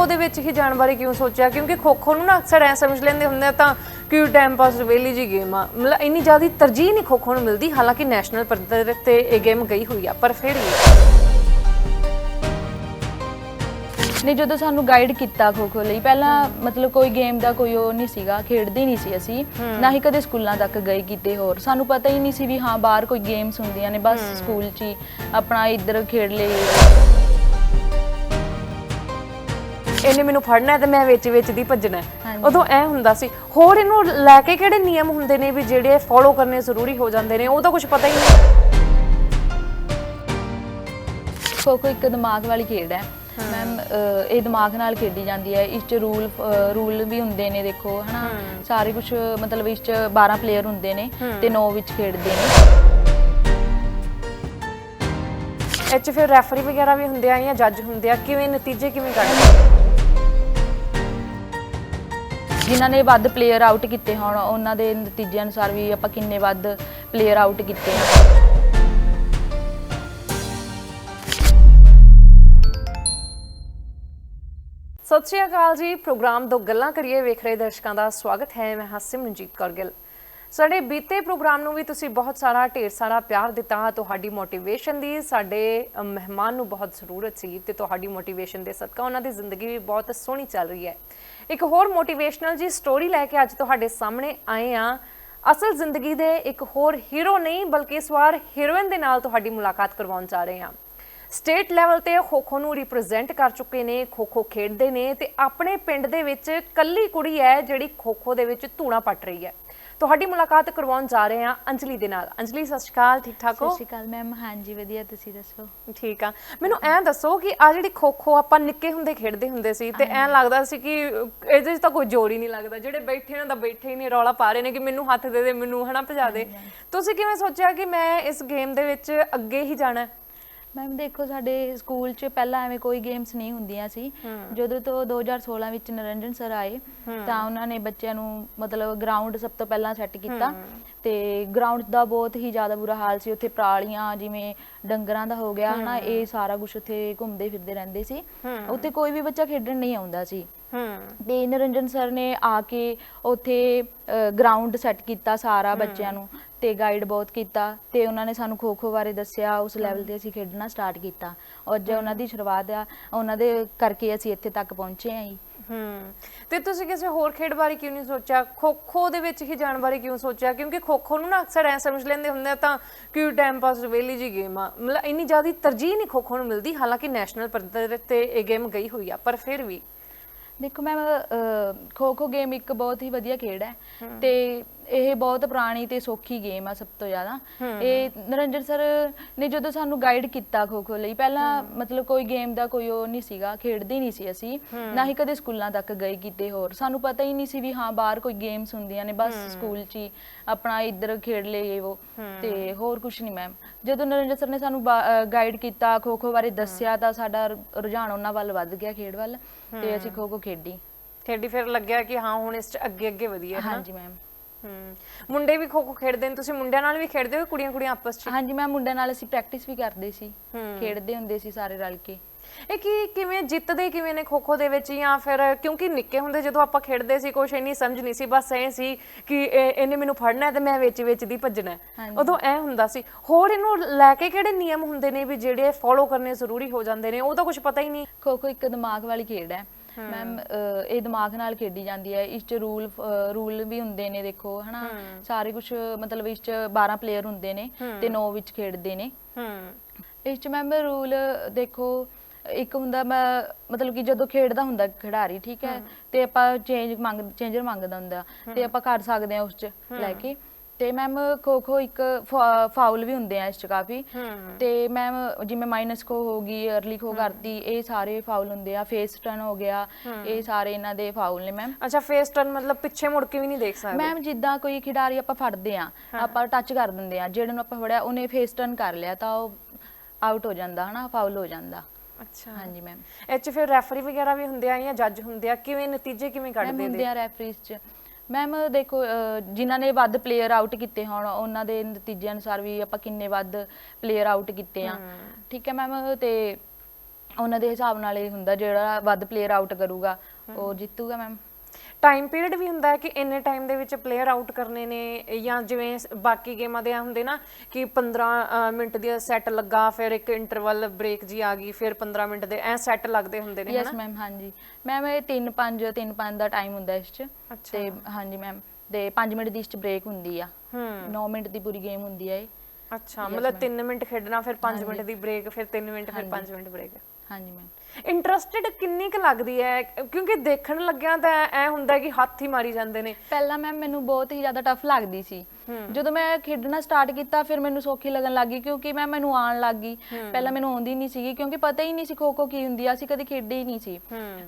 ਖੋ ਦੇ ਵਿੱਚ ਹੀ ਜਾਣ ਬਾਰੇ ਕਿਉਂ ਸੋਚਿਆ? ਕਿਉਂਕਿ ਖੋ ਖੋ ਨੂੰ ਨਾ ਅਕਸਰ ਐ ਸਮਝ ਲੈਂਦੇ ਹੁੰਦੇ ਆ ਤਾਂ ਕਿ ਟਾਈਮ ਪਾਸ ਵੇਲੀ ਜੀ ਗੇਮ ਆ। ਮਤਲਬ ਇੰਨੀ ਜ਼ਿਆਦਾ ਤਰਜੀਹ ਨਹੀਂ ਖੋ ਖੋ ਨੂੰ ਮਿਲਦੀ ਹਾਲਾਂਕਿ ਨੈਸ਼ਨਲ ਪੱਧਰ ਤੇ ਇਹ ਗੇਮ ਗਈ ਹੋਈ ਆ ਪਰ ਫਿਰ ਵੀ। ਨੇ ਜਦੋਂ ਸਾਨੂੰ ਗਾਈਡ ਕੀਤਾ ਖੋ ਖੋ ਲਈ ਪਹਿਲਾਂ ਮਤਲਬ ਕੋਈ ਗੇਮ ਦਾ ਕੋਈ ਉਹ ਨਹੀਂ ਸੀਗਾ ਖੇਡਦੇ ਨਹੀਂ ਸੀ ਅਸੀਂ। ਨਾ ਹੀ ਕਦੇ ਸਕੂਲਾਂ ਤੱਕ ਗਏ ਕਿਤੇ ਹੋਰ। ਸਾਨੂੰ ਪਤਾ ਹੀ ਨਹੀਂ ਸੀ ਵੀ ਹਾਂ ਬਾਹਰ ਕੋਈ ਗੇਮਸ ਹੁੰਦੀਆਂ ਨੇ ਬਸ ਸਕੂਲ 'ਚ ਹੀ ਆਪਣਾ ਇੱਧਰ ਖੇਡ ਲਈ। ਇਹਨੇ ਮੈਨੂੰ ਫੜਨਾ ਹੈ ਤੇ ਮੈਂ ਵਿੱਚ ਵਿੱਚ ਦੀ ਭੱਜਣਾ ਹੈ। ਹਾਂਜੀ। ਉਦੋਂ ਐ ਹੁੰਦਾ ਸੀ ਹੋਰ ਇਹਨੂੰ ਲੈ ਕੇ ਕਿਹੜੇ ਨਿਯਮ ਹੁੰਦੇ ਨੇ ਵੀ ਜਿਹੜੇ ਫੋਲੋ ਕਰਨੇ ਜ਼ਰੂਰੀ ਹੋ ਜਾਂਦੇ ਨੇ ਉਹ ਤਾਂ ਕੁਝ ਪਤਾ ਹੀ ਨਹੀਂ। ਖੋ ਖੋ ਇੱਕ ਦਿਮਾਗ ਵਾਲੀ ਖੇਡ ਹੈ। ਮੈਮ ਇਹ ਦਿਮਾਗ ਨਾਲ ਖੇਡੀ ਜਾਂਦੀ ਹੈ। ਇਸ 'ਚ ਰੂਲ ਰੂਲ ਵੀ ਹੁੰਦੇ ਨੇ ਦੇਖੋ ਹਨਾ? ਸਾਰੇ ਕੁਝ ਮਤਲਬ ਇਸ 'ਚ 12 ਪਲੇਅਰ ਹੁੰਦੇ ਨੇ ਤੇ 9 ਵਿੱਚ ਖੇਡਦੇ ਨੇ। ਇਹ 'ਚ ਫਿਰ ਰੈਫਰੀ ਵਗੈਰਾ ਵੀ ਹੁੰਦੇ ਆ ਜਾਂ ਜੱਜ ਹੁੰਦੇ ਆ? ਕਿਵੇਂ ਨਤੀਜੇ ਕਿਵੇਂ ਕੱਢਦੇ ਜਿਨ੍ਹਾਂ ਨੇ ਵੱਧ ਪਲੇਅਰ ਆਊਟ ਕੀਤੇ ਹੋਣ, ਉਹਨਾਂ ਦੇ ਨਤੀਜੇ ਅਨੁਸਾਰ ਵੀ ਆਪਾਂ ਕਿੰਨੇ ਵੱਧ ਪਲੇਅਰ ਆਊਟ ਕੀਤੇ ਆ ਸਤਿ ਸ਼੍ਰੀ ਅਕਾਲ ਜੀ, ਪ੍ਰੋਗਰਾਮ ਦੋ ਗੱਲਾਂ ਕਰੀਏ, ਵੇਖ ਰਹੇ ਦਰਸ਼ਕਾਂ ਦਾ ਸਵਾਗਤ ਹੈ, ਮੈਂ ਹਾਂ ਸਿਮਰਨਜੀਤ ਕੌਰ ਗਿੱਲ। ਸਾਡੇ ਬੀਤੇ ਪ੍ਰੋਗਰਾਮ ਨੂੰ ਵੀ ਤੁਸੀਂ ਬਹੁਤ ਸਾਰਾ, ਢੇਰ ਸਾਰਾ ਪਿਆਰ ਦਿੱਤਾ। ਤੁਹਾਡੀ ਮੋਟੀਵੇਸ਼ਨ ਦੀ ਸਾਡੇ ਮਹਿਮਾਨ ਨੂੰ ਬਹੁਤ ਜ਼ਰੂਰਤ ਸੀ ਤੇ ਤੁਹਾਡੀ ਮੋਟੀਵੇਸ਼ਨ ਦੇ ਸਦਕਾ ਉਹਨਾਂ ਦੀ ਜ਼ਿੰਦਗੀ ਵੀ ਬਹੁਤ ਸੋਹਣੀ ਚੱਲ ਰਹੀ ਹੈ। ਇੱਕ ਹੋਰ ਮੋਟੀਵੇਸ਼ਨਲ ਜੀ ਸਟੋਰੀ ਲੈ ਕੇ ਅੱਜ ਤੁਹਾਡੇ ਸਾਹਮਣੇ ਆਏ ਆ ਅਸਲ ਜ਼ਿੰਦਗੀ ਦੇ ਇੱਕ ਹੋਰ ਹੀਰੋ ਨਹੀਂ, ਬਲਕਿ ਇਸ ਵਾਰ ਹੀਰੋਇਨ ਦੇ ਨਾਲ ਤੁਹਾਡੀ ਮੁਲਾਕਾਤ ਕਰਵਾਉਣ ਜਾ ਰਹੇ ਹਾਂ। ਸਟੇਟ ਲੈਵਲ ਤੇ ਖੋਖੋ ਨੂੰ ਰਿਪਰੈਜ਼ੈਂਟ ਕਰ ਚੁੱਕੇ ਨੇ, ਖੋ-ਖੋ ਖੇਡਦੇ ਨੇ ਤੇ ਆਪਣੇ ਪਿੰਡ ਦੇ ਵਿੱਚ ਕੱਲੀ ਕੁੜੀ ਹੈ ਜਿਹੜੀ ਖੋ-ਖੋ ਦੇ ਵਿੱਚ ਧੂਣਾ ਪੱਟ ਰਹੀ ਹੈ। ਤੁਹਾਡੀ ਮੁਲਾਕਾਤ ਕਰਵਾਉਣ ਜਾ ਰਹੇ ਹਾਂ ਅੰਜਲੀ ਦੇ ਨਾਲ। ਅੰਜਲੀ ਸਤਿ ਸ਼੍ਰੀ ਅਕਾਲ ਠੀਕ ਠਾਕ ਸਤਿ ਹੋ ਸ਼੍ਰੀ ਅਕਾਲ ਮੈਮ ਹਾਂਜੀ ਵਧੀਆ ਤੁਸੀਂ ਦੱਸੋ? ਠੀਕ ਆ। ਮੈਨੂੰ ਐਂ ਦੱਸੋ ਕਿ ਆ ਜਿਹੜੀ ਖੋ-ਖੋ ਆਪਾਂ ਨਿੱਕੇ ਹੁੰਦੇ ਖੇਡਦੇ ਹੁੰਦੇ ਸੀ ਤੇ ਐਂ ਲੱਗਦਾ ਸੀ ਕਿ ਇਹਦੇ 'ਚ ਤਾਂ ਕੋਈ ਜੋੜ ਹੀ ਨਹੀਂ ਲੱਗਦਾ। ਜਿਹੜੇ ਬੈਠੇ ਨੇ ਤਾਂ ਬੈਠੇ ਹੀ ਨਹੀਂ ਰੌਲਾ ਪਾ ਰਹੇ ਨੇ ਕਿ ਮੈਨੂੰ ਹੱਥ ਦੇ ਦੇ ਮੈਨੂੰ ਹਨਾ ਭਜਾ ਦੇ। ਤੁਸੀਂ ਕਿਵੇਂ ਸੋਚਿਆ ਕਿ ਮੈਂ ਇਸ ਗੇਮ ਦੇ ਵਿੱਚ ਅੱਗੇ ਹੀ ਜਾਣਾ ਹੈ? ਮੈਮ ਦੇਖੋ ਸਾਡੇ ਸਕੂਲ 'ਚ ਪਹਿਲਾਂ ਐਵੇਂ ਕੋਈ ਗੇਮਸ ਨਹੀਂ ਹੁੰਦੀਆਂ ਸੀ। ਜਦੋਂ ਤੋਂ 2016 ਵਿੱਚ ਨਰਿੰਜਨ ਸਰ ਆਏ ਤਾਂ ਉਹਨਾਂ ਨੇ ਬੱਚਿਆਂ ਨੂੰ ਮਤਲਬ ਗਰਾਊਂਡ ਸਭ ਤੋਂ ਪਹਿਲਾਂ ਸੈੱਟ ਕੀਤਾ। ਤੇ ਗਰਾਊਂਡ ਦਾ ਬਹੁਤ ਹੀ ਜ਼ਿਆਦਾ ਬੁਰਾ ਹਾਲ ਸੀ। ਉੱਥੇ ਪਰਾਲੀਆਂ ਜਿਵੇਂ ਡੰਗਰਾਂ ਦਾ ਹੋ ਗਿਆ ਹਨਾ ਇਹ ਸਾਰਾ ਕੁਝ ਉੱਥੇ ਘੁੰਮਦੇ ਫਿਰਦੇ ਰਹਿੰਦੇ ਸੀ। ਉੱਥੇ ਕੋਈ ਵੀ ਬੱਚਾ ਖੇਡਣ ਨਹੀਂ ਆਉਂਦਾ ਸੀ। ਤੇ ਨਰਿੰਜਨ ਸਰ ਨੇ ਆ ਕੇ ਉੱਥੇ ਗਰਾਊਂਡ ਸੈੱਟ ਕੀਤਾ ਸਾਰਾ ਬੱਚਿਆਂ ਨੂੰ ਤੇ ਗਾਈਡ ਬਹੁਤ ਕੀਤਾ ਤੇ ਉਹਨਾਂ ਨੇ ਸਾਨੂੰ ਖੋ ਖੋ ਬਾਰੇ ਦੱਸਿਆ ਉਸ ਲੈਵਲ ਤੇ ਅਸੀਂ ਖੇਡਣਾ ਸਟਾਰਟ ਕੀਤਾ। ਔਰ ਜੇ ਉਹਨਾਂ ਦੀ ਸ਼ੁਰੂਆਤ ਆ ਉਹਨਾਂ ਦੇ ਕਰਕੇ ਅਸੀਂ ਇੱਥੇ ਤੱਕ ਪਹੁੰਚੇ ਆਂ ਜੀ। ਹੂੰ। ਤੇ ਤੁਸੀਂ ਕਿਸੇ ਹੋਰ ਖੇਡ ਬਾਰੇ ਕਿਉਂ ਨਹੀਂ ਸੋਚਿਆ? ਖੋ-ਖੋ ਦੇ ਵਿੱਚ ਹੀ ਜਾਣ ਬਾਰੇ ਕਿਉਂ ਸੋਚਿਆ? ਕਿਉਂਕਿ ਖੋ-ਖੋ ਨੂੰ ਨਾ ਅਕਸਰ ਐ ਸਮਝ ਲੈਂਦੇ ਹੁੰਦੇ ਆ ਤਾਂ ਕਿ ਟਾਈਮ ਪਾਸ ਵੇਲੀ ਜੀ ਗੇਮ ਆ। ਮਤਲਬ ਇੰਨੀ ਜ਼ਿਆਦਾ ਤਰਜੀਹ ਨਹੀਂ ਖੋ-ਖੋ ਨੂੰ ਮਿਲਦੀ ਹਾਲਾਂਕਿ ਨੈਸ਼ਨਲ ਪੱਧਰ ਤੇ ਇਹ ਗੇਮ ਗਈ ਹੋਈ ਆ ਪਰ ਫਿਰ ਵੀ ਦੇਖੋ ਮੈਮ ਖੋ ਖੋ ਗੇਮ ਇੱਕ ਬਹੁਤ ਹੀ ਵਧੀਆ ਖੇਡ ਹੈ। ਤੇ ਇਹ ਬਹੁਤ ਪੁਰਾਣੀ ਤੇ ਸੌਖੀ ਗੇਮ ਆ ਸਭ ਤੋਂ ਜ਼ਿਆਦਾ। ਇਹ ਨਰਿੰਜਨ ਸਰ ਨੇ ਜਦੋਂ ਸਾਨੂੰ ਗਾਈਡ ਕੀਤਾ ਖੋ ਖੋ ਲਈ ਪਹਿਲਾਂ ਮਤਲਬ ਕੋਈ ਗੇਮ ਦਾ ਕੋਈ ਉਹ ਨਹੀਂ ਸੀਗਾ ਖੇਡਦੇ ਨਹੀਂ ਸੀ ਅਸੀਂ ਨਾ ਹੀ ਕਦੇ ਸਕੂਲਾਂ ਤੱਕ ਗਏ ਕਿਤੇ ਹੋਰ। ਸਾਨੂੰ ਪਤਾ ਹੀ ਨਹੀਂ ਸੀ ਵੀ ਹਾਂ ਬਾਹਰ ਕੋਈ ਗੇਮਸ ਹੁੰਦੀਆਂ ਨੇ ਬਸ ਸਕੂਲ 'ਚ ਹੀ ਆਪਣਾ ਇੱਧਰ ਖੇਡ ਲਈਏ ਉਹ। ਤੇ ਹੋਰ ਕੁਝ ਨਹੀਂ ਮੈਮ ਜਦੋਂ ਨਰਿੰਜਨ ਸਰ ਨੇ ਸਾਨੂੰ ਗਾਈਡ ਕੀਤਾ ਖੋ ਖੋ ਬਾਰੇ ਦੱਸਿਆ ਤਾਂ ਸਾਡਾ ਰੁਝਾਨ ਉਹਨਾਂ ਵੱਲ ਵੱਧ ਗਿਆ ਖੇਡ ਵੱਲ। ਤੇ ਅਸੀਂ ਖੋ ਖੋ ਖੇਡੀ। ਖੇਡੀ ਫਿਰ ਲੱਗਿਆ ਕਿ ਹਾਂ ਹੁਣ ਇਸ ਚ ਅੱਗੇ ਅੱਗੇ ਵਧੀਏ ਹਨਾ ਹਾਂਜੀ ਮੈਮ ਹੂੰ। ਮੁੰਡੇ ਵੀ ਖੋ-ਖੋ ਖੇਡਦੇ ਨੇ ਤੁਸੀਂ ਮੁੰਡਿਆਂ ਨਾਲ ਵੀ ਖੇਡਦੇ ਹੋ ਕੁੜੀਆਂ ਕੁੜੀਆਂ ਆਪਸ ਚ? ਹਾਂਜੀ ਮੈਂ ਮੁੰਡਿਆਂ ਨਾਲ ਅਸੀਂ ਪ੍ਰੈਕਟਿਸ ਵੀ ਕਰਦੇ ਸੀ। ਖੇਡਦੇ ਹੁੰਦੇ ਸੀ ਸਾਰੇ ਰਲ ਕੇ। ਇਹ ਕੀ ਕਿਵੇਂ ਜਿੱਤਦੇ ਕਿਵੇਂ ਨੇ ਖੋ-ਖੋ ਦੇ ਵਿੱਚ ਜਾਂ ਫਿਰ ਕਿਉਂਕਿ ਨਿੱਕੇ ਹੁੰਦੇ ਜਦੋਂ ਆਪਾਂ ਖੇਡਦੇ ਸੀ ਕੁਛ ਇੰਨੀ ਸਮਝ ਨਹੀਂ ਸੀ ਬਸ ਐ ਸੀ ਕਿ ਇਹ- ਇਹਨੇ ਮੈਨੂੰ ਫੜਨਾ ਹੈ ਤੇ ਮੈਂ ਵਿੱਚ ਵਿੱਚ ਦੀ ਭੱਜਣਾ। ਉਦੋਂ ਐ ਹੁੰਦਾ ਸੀ। ਹੋਰ ਇਹਨੂੰ ਲੈ ਕੇ ਕਿਹੜੇ ਨਿਯਮ ਹੁੰਦੇ ਨੇ ਵੀ ਜਿਹੜੇ ਫੋਲੋ ਕਰਨੇ ਜ਼ਰੂਰੀ ਹੋ ਜਾਂਦੇ ਨੇ? ਉਹ ਤਾਂ ਕੁਝ ਪਤਾ ਹੀ ਨਹੀਂ। ਖੋ ਖੋ ਇੱਕ ਦਿਮਾਗ ਵਾਲੀ ਖੇਡ ਹੈ। ਮੈਮ ਇਹ ਦਿਮਾਗ ਨਾਲ ਖੇਡੀ ਜਾਂਦੀ ਹੈ। ਇਸ 'ਚ ਰੂਲ ਰੂਲ ਵੀ ਹੁੰਦੇ ਨੇ ਦੇਖੋ ਹਨਾ? ਸਾਰੇ ਕੁਝ ਮਤਲਬ ਇਸ 'ਚ 12 ਪਲੇਅਰ ਹੁੰਦੇ ਨੇ ਤੇ 9 ਵਿੱਚ ਖੇਡਦੇ ਨੇ। ਇਸ 'ਚ ਮੈਮ ਰੂਲ ਦੇਖੋ ਇੱਕ ਹੁੰਦਾ ਮੈਂ ਮਤਲਬ ਕਿ ਜਦੋਂ ਖੇਡਦਾ ਹੁੰਦਾ ਖਿਡਾਰੀ ਠੀਕ ਹੈ? ਤੇ ਆਪਾਂ ਚੇਂਜ ਮੰਗ ਚੇਂਜਰ ਮੰਗਦਾ ਹੁੰਦਾ। ਤੇ ਆਪਾਂ ਕਰ ਸਕਦੇ ਹਾਂ ਉਸ 'ਚ ਲੈ ਕੇ। ਤੇ ਮੈਮ ਖੋ ਖੋ ਇੱਕ ਫਾਉਲ ਵੀ ਹੁੰਦੇ ਆ ਇਸ 'ਚ ਕਾਫੀ। ਤੇ ਮੈਮ ਜਿਵੇਂ ਮਾਈਨਸ ਖੋ ਹੋ ਗਈ ਅਰਲੀ ਖੋ ਕਰਤੀ ਇਹ ਸਾਰੇ ਫਾਉਲ ਹੁੰਦੇ ਆ। ਫੇਸ ਟਰਨ ਹੋ ਗਿਆ ਇਹ ਸਾਰੇ ਇਹਨਾਂ ਦੇ ਫਾਉਲ ਨੇ ਮੈਮ ਅੱਛਾ ਫੇਸ ਟਰਨ ਮਤਲਬ ਪਿੱਛੇ ਮੁੜ ਕੇ ਵੀ ਨਹੀਂ ਦੇਖ ਸਕਦੇ? ਮੈਮ ਜਿੱਦਾਂ ਕੋਈ ਖਿਡਾਰੀ ਆਪਾਂ ਫੜਦੇ ਆ ਆਪਾਂ ਟੱਚ ਕਰ ਦਿੰਦੇ ਆ ਜਿਹੜੇ ਨੂੰ ਆਪਾਂ ਫੜਿਆ ਉਹਨੇ ਫੇਸ ਟਰਨ ਕਰ ਲਿਆ ਤਾਂ ਉਹ ਆਊਟ ਹੋ ਜਾਂਦਾ ਹਨਾ ਫਾਉਲ ਹੋ ਜਾਂਦਾ। ਅੱਛਾ। ਹਾਂਜੀ ਮੈਮ ਇਹ 'ਚ ਫਿਰ ਰੈਫਰੀ ਵਗੈਰਾ ਵੀ ਹੁੰਦੇ ਆ ਜਾਂ ਜੱਜ ਹੁੰਦੇ ਆ? ਕਿਵੇਂ ਨਤੀਜੇ ਕਿਵੇਂ ਕੱਢਦੇ ਹੁੰਦੇ ਨੇ ਆ ਰੈਫਰੀਜ਼ ਚ। ਮੈਮ ਦੇਖੋ ਅਹ, ਜਿਨ੍ਹਾਂ ਨੇ ਵੱਧ ਪਲੇਅਰ ਆਊਟ ਕੀਤੇ ਹੋਣ ਉਹਨਾਂ ਦੇ ਨਤੀਜੇ ਅਨੁਸਾਰ ਵੀ ਆਪਾਂ ਕਿੰਨੇ ਵੱਧ ਪਲੇਅਰ ਆਊਟ ਕੀਤੇ ਆ। ਠੀਕ ਹੈ ਮੈਮ ਤੇ ਉਹਨਾਂ ਦੇ ਹਿਸਾਬ ਨਾਲ ਇਹ ਹੁੰਦਾ ਜਿਹੜਾ ਵੱਧ ਪਲੇਅਰ ਆਊਟ ਕਰੂਗਾ ਉਹ ਜਿੱਤੂਗਾ ਮੈਮ ਟਾਈਮ ਪੀਰੀਅਡ ਵੀ ਹੁੰਦਾ ਹੈ ਕਿ ਇੰਨੇ ਟਾਈਮ ਦੇ ਵਿੱਚ ਪਲੇਅਰ ਆਊਟ ਕਰਨੇ ਨੇ ਜਾਂ ਜਿਵੇਂ ਬਾਕੀ ਗੇਮਾਂ ਦੇ ਹੁੰਦੇ ਨਾ ਕਿ 15 ਅ, ਮਿੰਟ ਦੀ ਸੈੱਟ ਲੱਗਾ ਫਿਰ ਇੱਕ ਇੰਟਰਵਲ ਬ੍ਰੇਕ ਜੀ ਆ ਗਈ ਫਿਰ 15 ਮਿੰਟ ਦੇ ਐ ਸੈੱਟ ਲੱਗਦੇ ਹੁੰਦੇ ਨੇ ਯੈਸ ਮੈਮ ਹਾਂਜੀ। ਮੈਮ ਇਹ 3 5 3 5 ਦਾ ਟਾਈਮ ਹੁੰਦਾ ਇਸ ਚ। ਤੇ ਹਾਂਜੀ ਮੈਮ ਤੇ 5 ਮਿੰਟ ਦੀ ਇਸ ਚ ਬ੍ਰੇਕ ਹੁੰਦੀ ਆ। ਹੂੰ। 9 ਮਿੰਟ ਦੀ ਪੂਰੀ ਗੇਮ ਹੁੰਦੀ ਆ ਇਹ। ਅੱਛਾ ਮਤਲਬ 3 ਮਿੰਟ ਖੇਡਣਾ ਫਿਰ 5 ਮਿੰਟ ਦੀ ਬ੍ਰੇਕ ਫਿਰ 3 ਮਿੰਟ ਫਿਰ 5 ਮਿੰਟ ਬ੍ਰੇਕ ਹਾਂਜੀ ਮੈਮ ਇੰਟਰਸਟਿਡ ਕਿੰਨੀ ਕੁ ਲੱਗਦੀ ਹੈ? ਕਿਉਂਕਿ ਦੇਖਣ ਲੱਗਿਆ ਤਾਂ ਐ ਹੁੰਦਾ ਕਿ ਹੱਥ ਹੀ ਮਾਰੀ ਜਾਂਦੇ ਨੇ। ਪਹਿਲਾਂ ਮੈਮ ਮੈਨੂੰ ਬਹੁਤ ਹੀ ਜ਼ਿਆਦਾ ਟਫ ਲੱਗਦੀ ਸੀ। ਜਦੋਂ ਮੈਂ ਖੇਡਣਾ ਸਟਾਰਟ ਕੀਤਾ ਫਿਰ ਮੈਨੂੰ ਸੌਖੀ ਲੱਗਣ ਲੱਗੀ ਕਿਉਂਕਿ ਮੈਂ ਮੈਨੂੰ ਆਉਣ ਲੱਗ ਗਈ। ਪਹਿਲਾਂ ਮੈਨੂੰ ਆਉਂਦੀ ਨਹੀਂ ਸੀਗੀ ਕਿਉਂਕਿ ਪਤਾ ਹੀ ਨਹੀਂ ਸੀ ਖੋ ਖੋ ਕੀ ਹੁੰਦੀ ਆ ਅਸੀਂ ਕਦੇ ਖੇਡੀ ਹੀ ਨਹੀਂ ਸੀ।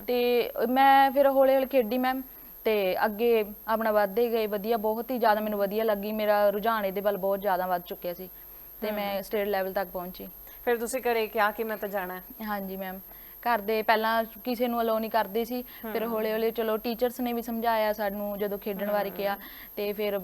ਤੇ ਮੈਂ ਫਿਰ ਹੌਲੀ ਹੌਲੀ ਖੇਡੀ ਮੈਮ ਤੇ ਅੱਗੇ ਆਪਣਾ ਵੱਧਦੇ ਗਏ ਵਧੀਆ ਬਹੁਤ ਹੀ ਜ਼ਿਆਦਾ ਮੈਨੂੰ ਵਧੀਆ ਲੱਗੀ। ਮੇਰਾ ਰੁਝਾਨ ਇਹਦੇ ਵੱਲ ਬਹੁਤ ਜ਼ਿਆਦਾ ਵੱਧ ਚੁੱਕਿਆ ਸੀ। ਤੇ ਮੈਂ ਸਟੇਟ ਲੈਵਲ ਤੱਕ ਪਹੁੰਚੀ। ਫਿਰ ਤੁਸੀਂ ਘਰੇ ਕਿਹਾ ਕਿ ਮੈਂ ਤਾਂ ਜਾਣਾ ਹੈ। ਹਾਂਜੀ ਮੈਮ ਘਰ ਦੇ ਪਹਿਲਾਂ ਕਿਸੇ ਨੂੰ ਅਲੋ ਨਹੀਂ ਕਰਦੇ ਸੀ। ਫਿਰ ਹੌਲੀ ਹੌਲੀ ਚਲੋ ਟੀਚਰਸ ਨੇ ਵੀ ਸਮਝਾਇਆ ਸਾਨੂੰ ਜਦੋਂ ਖੇਡਣ ਬਾਰੇ ਕਿਹਾ। ਤੇ ਫਿਰ